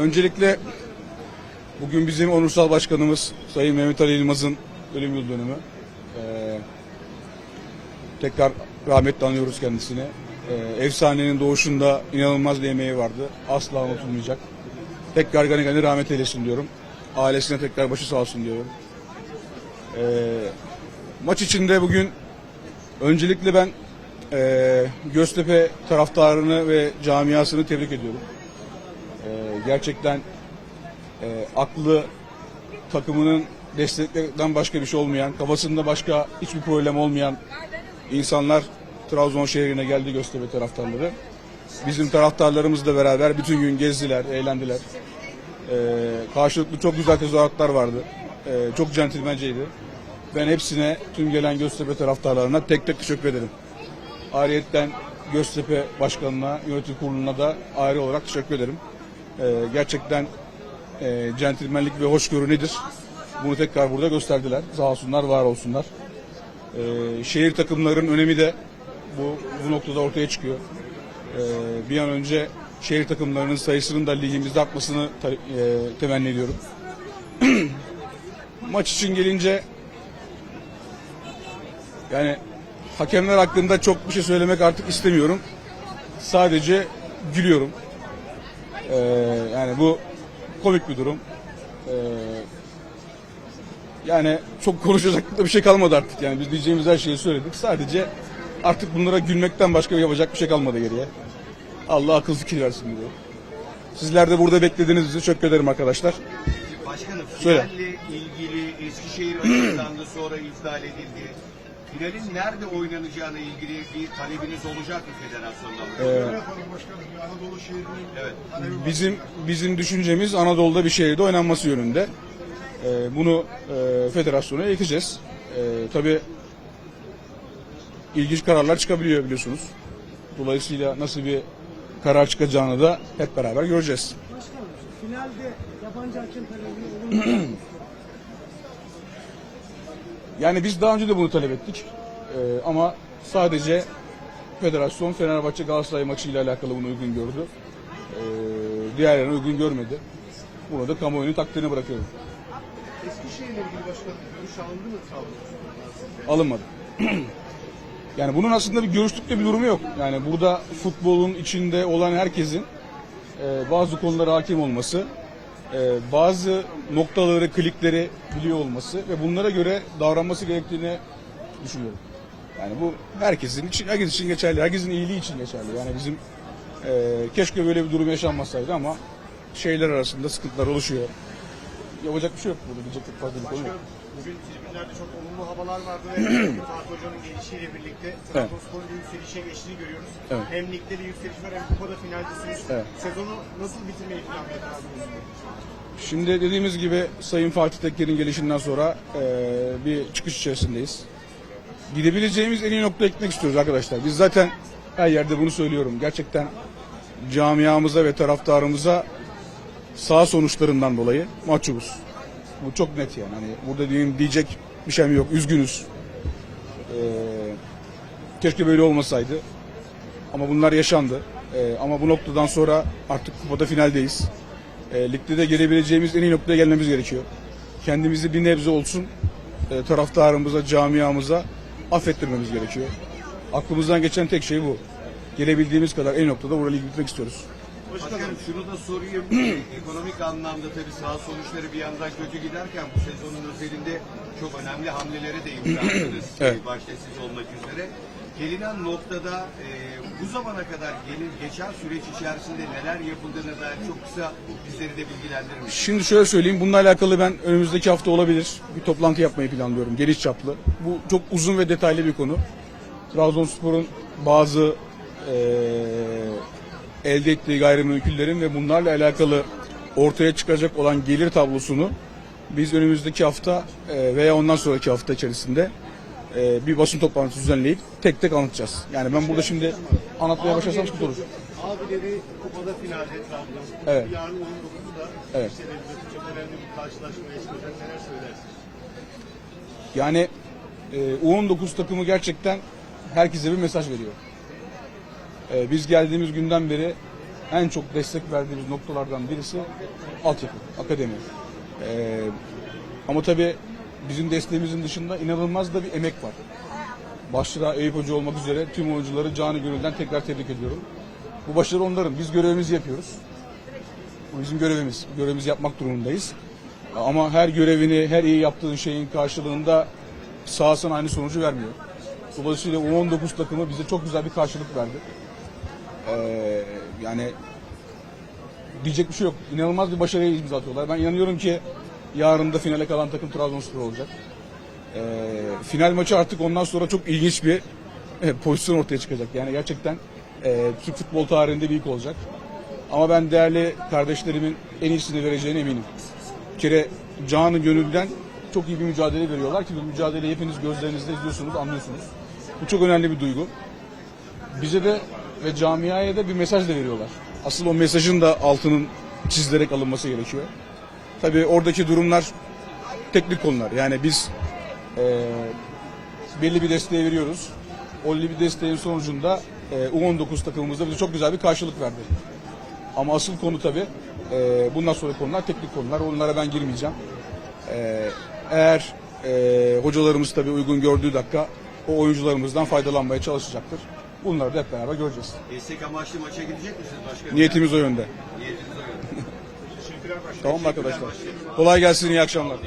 öncelikle bugün bizim onursal başkanımız Sayın Mehmet Ali Yılmaz'ın ölüm yıl dönümü. Ee, tekrar rahmetle anıyoruz kendisini. Ee, efsanenin doğuşunda inanılmaz bir emeği vardı. Asla unutulmayacak. Tekrar gani gani rahmet eylesin diyorum. Ailesine tekrar başı sağ olsun diyorum. Ee, maç içinde bugün öncelikle ben ee, Göztepe taraftarını ve camiasını tebrik ediyorum. Gerçekten e, aklı takımının desteklerden başka bir şey olmayan, kafasında başka hiçbir problem olmayan insanlar Trabzon şehrine geldi Göztepe taraftarları. Bizim taraftarlarımızla beraber bütün gün gezdiler, eğlendiler. Ee, karşılıklı çok güzel tezahüratlar vardı. Ee, çok centilmenceydi. Ben hepsine, tüm gelen Göztepe taraftarlarına tek tek teşekkür ederim. Ayrıyeten Göztepe Başkanı'na, yönetim kuruluna da ayrı olarak teşekkür ederim. Ee, gerçekten e, centilmenlik ve hoşgörü nedir? Bunu tekrar burada gösterdiler. Sağ olsunlar, var olsunlar. Ee, şehir takımlarının önemi de bu, bu noktada ortaya çıkıyor. Ee, bir an önce şehir takımlarının sayısının da ligimizde artmasını e, temenni ediyorum. Maç için gelince yani hakemler hakkında çok bir şey söylemek artık istemiyorum. Sadece gülüyorum. Ee, yani bu komik bir durum. Ee, yani çok konuşacak da bir şey kalmadı artık. Yani biz diyeceğimiz her şeyi söyledik. Sadece artık bunlara gülmekten başka yapacak bir şey kalmadı geriye. Allah akıl fikir versin diyor. Sizler de burada beklediğiniz için çok ederim arkadaşlar. Başkanım Söyle. ilgili Eskişehir açıklandı sonra iptal edildi. Finalin nerede oynanacağına ilgili bir talebiniz olacak mı federasyondan? Ee, Anadolu şehrinin Evet. Bizim bizim düşüncemiz Anadolu'da bir şehirde oynanması yönünde. Ee, bunu e, federasyona ileteceğiz. Ee, tabii ilginç kararlar çıkabiliyor biliyorsunuz. Dolayısıyla nasıl bir karar çıkacağını da hep beraber göreceğiz. Başkanım, finalde yabancı hakem talebi olur mu? Yani biz daha önce de bunu talep ettik. Ee, ama sadece federasyon Fenerbahçe Galatasaray maçıyla alakalı bunu uygun gördü. Ee, diğerlerine uygun görmedi. Bunu da kamuoyunun takdirine bırakıyorum. Eskişehir'le ilgili başkanım görüş alındı mı Trabzonspor'dan? alınmadı. yani bunun aslında bir görüşlükte bir durumu yok. Yani burada futbolun içinde olan herkesin e, bazı konulara hakim olması, e, bazı noktaları, klikleri biliyor olması ve bunlara göre davranması gerektiğini düşünüyorum. Yani bu herkesin için, herkes için geçerli, herkesin iyiliği için geçerli. Yani bizim e, keşke böyle bir durum yaşanmasaydı ama şeyler arasında sıkıntılar oluşuyor. Yapacak bir şey yok burada diyecek fazla bir konu yok. Bugün tribünlerde çok olumlu havalar vardı ve Fatih Hoca'nın gelişiyle birlikte Trabzonspor'un bir yükselişe geçtiğini görüyoruz. Evet. Hem ligde bir yükseliş var hem kupada finaldesiniz. Evet. Sezonu nasıl bitirmeyi planlıyor Trabzonspor? Şimdi dediğimiz gibi Sayın Fatih Tekker'in gelişinden sonra eee, bir çıkış içerisindeyiz. Gidebileceğimiz en iyi noktaya gitmek istiyoruz arkadaşlar. Biz zaten her yerde bunu söylüyorum. Gerçekten camiamıza ve taraftarımıza sağ sonuçlarından dolayı mahcubuz. Bu çok net yani. Hani burada diyecek bir şeyim yok. Üzgünüz. Eee, keşke böyle olmasaydı. Ama bunlar yaşandı. Eee, ama bu noktadan sonra artık kupada finaldeyiz. E, ligde de gelebileceğimiz en iyi noktaya gelmemiz gerekiyor. Kendimizi bir nebze olsun e, taraftarımıza, camiamıza affettirmemiz gerekiyor. Aklımızdan geçen tek şey bu. Gelebildiğimiz kadar en iyi noktada burayı gitmek istiyoruz. Başkanım şunu da sorayım. Ekonomik anlamda tabii sağ sonuçları bir yandan kötü giderken bu sezonun özelinde çok önemli hamlelere de imza attınız. Evet. Başta siz olmak üzere. Gelinen noktada e, bu zamana kadar gelin, geçen süreç içerisinde neler yapıldığına dair çok kısa bizleri de bilgilendirir misiniz? Şimdi şöyle söyleyeyim, bununla alakalı ben önümüzdeki hafta olabilir bir toplantı yapmayı planlıyorum, geniş çaplı. Bu çok uzun ve detaylı bir konu. Trabzonspor'un bazı eee, elde ettiği gayrimenkullerin ve bunlarla alakalı ortaya çıkacak olan gelir tablosunu biz önümüzdeki hafta eee, veya ondan sonraki hafta içerisinde eee, bir basın toplantısı düzenleyip tek tek anlatacağız. Yani ben burada şimdi anlatmaya başlasam sıkıntı olur. Abileri kupada finalde Trabzonspor. Evet. Yarın 19'da Evet. çok önemli bir karşılaşma yaşayacak. Neler söylersiniz? Yani e, U19 takımı gerçekten herkese bir mesaj veriyor. E, biz geldiğimiz günden beri en çok destek verdiğimiz noktalardan birisi altyapı, akademi. Ee, ama tabii bizim desteğimizin dışında inanılmaz da bir emek var. Başta Eyüp Hoca olmak üzere tüm oyuncuları canı gönülden tekrar tebrik ediyorum. Bu başarı onların. Biz görevimizi yapıyoruz. Bu bizim görevimiz. Görevimizi yapmak durumundayız. Ama her görevini, her iyi yaptığın şeyin karşılığında sahasına aynı sonucu vermiyor. Dolayısıyla U19 takımı bize çok güzel bir karşılık verdi. Ee, yani diyecek bir şey yok. İnanılmaz bir başarıya imza atıyorlar. Ben inanıyorum ki yarın da finale kalan takım Trabzonspor olacak. Ee, final maçı artık ondan sonra çok ilginç bir e, pozisyon ortaya çıkacak. Yani gerçekten e, Türk futbol tarihinde büyük olacak. Ama ben değerli kardeşlerimin en iyisini vereceğine eminim. Bir kere canı gönülden çok iyi bir mücadele veriyorlar ki bu mücadeleyi hepiniz gözlerinizde izliyorsunuz, anlıyorsunuz. Bu çok önemli bir duygu. Bize de ve camiaya da bir mesaj da veriyorlar. Asıl o mesajın da altının çizilerek alınması gerekiyor. Tabii oradaki durumlar teknik konular. Yani biz e, belli bir desteği veriyoruz. O bir desteğin sonucunda e, U19 takımımızda bize çok güzel bir karşılık verdi. Ama asıl konu tabii e, bundan sonra konular teknik konular. Onlara ben girmeyeceğim. E, eğer e, hocalarımız tabii uygun gördüğü dakika o oyuncularımızdan faydalanmaya çalışacaktır. Bunları da hep beraber göreceğiz. Destek amaçlı maça gidecek misiniz başkanım? Niyetimiz o yönde. Niyetiniz o yönde. Teşekkürler başkanım. Tamam mı arkadaşlar? Kolay gelsin, iyi akşamlar.